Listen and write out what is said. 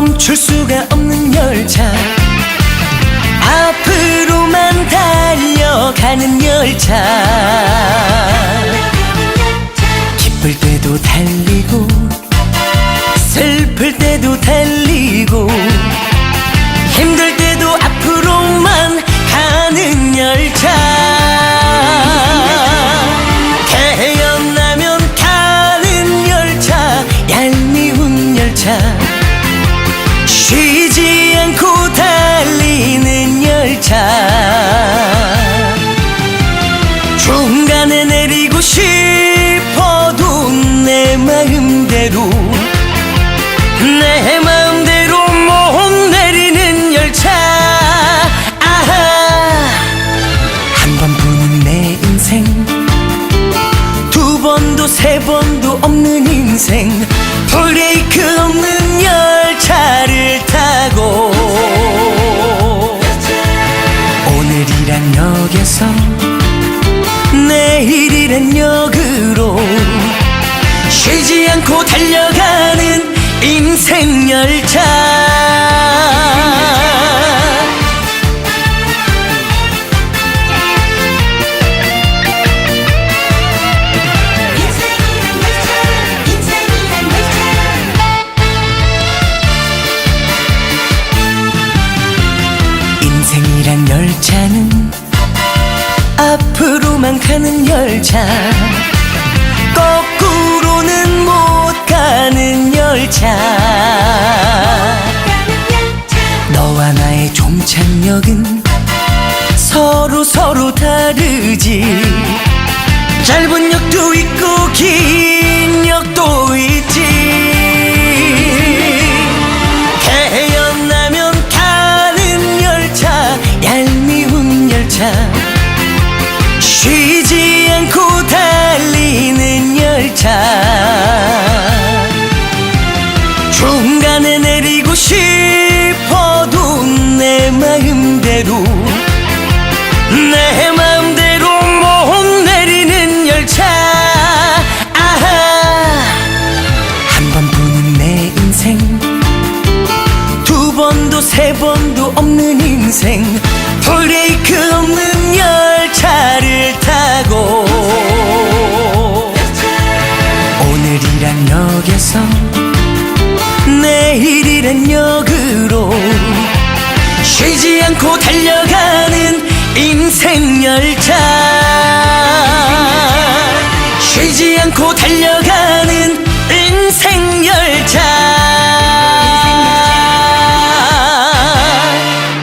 멈출 수가 없는 열차. 앞으로만 달려가는 열차. 기쁠 때도 달리고 슬플 때도 달리고 세 번도 없는 인생 브레이크 없는 열차를 타고 오늘이란 역에서 내일이란 역으로 쉬지 않고 달려가는 인생 열차 열차. 거꾸로는 못 가는 열차. 너와 나의 종착역은 서로 서로 다르지. 짧은 역도 있고 긴 역도 있지. 태어나면 가는 열차 얄미운 열차 번도 없는 인생. 브레이크 없는 열차를 타고 오늘이란 역에서 내일이란 역으로 쉬지 않고 달려가는